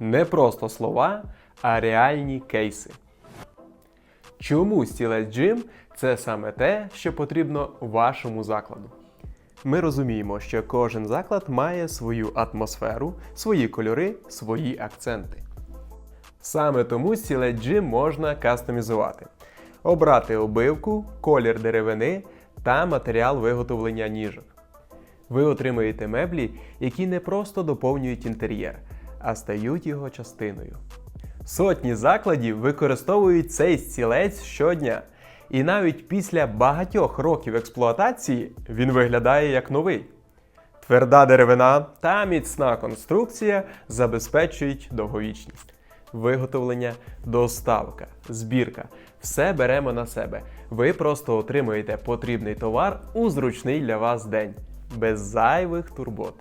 Не просто слова, а реальні кейси. Чому стілець Джим це саме те, що потрібно вашому закладу? Ми розуміємо, що кожен заклад має свою атмосферу, свої кольори, свої акценти. Саме тому стілець Джим можна кастомізувати, обрати обивку, колір деревини та матеріал виготовлення ніжок. Ви отримаєте меблі, які не просто доповнюють інтер'єр, а стають його частиною. Сотні закладів використовують цей стілець щодня, і навіть після багатьох років експлуатації він виглядає як новий. Тверда деревина та міцна конструкція забезпечують довговічність. Виготовлення, доставка, збірка все беремо на себе. Ви просто отримуєте потрібний товар у зручний для вас день, без зайвих турбот.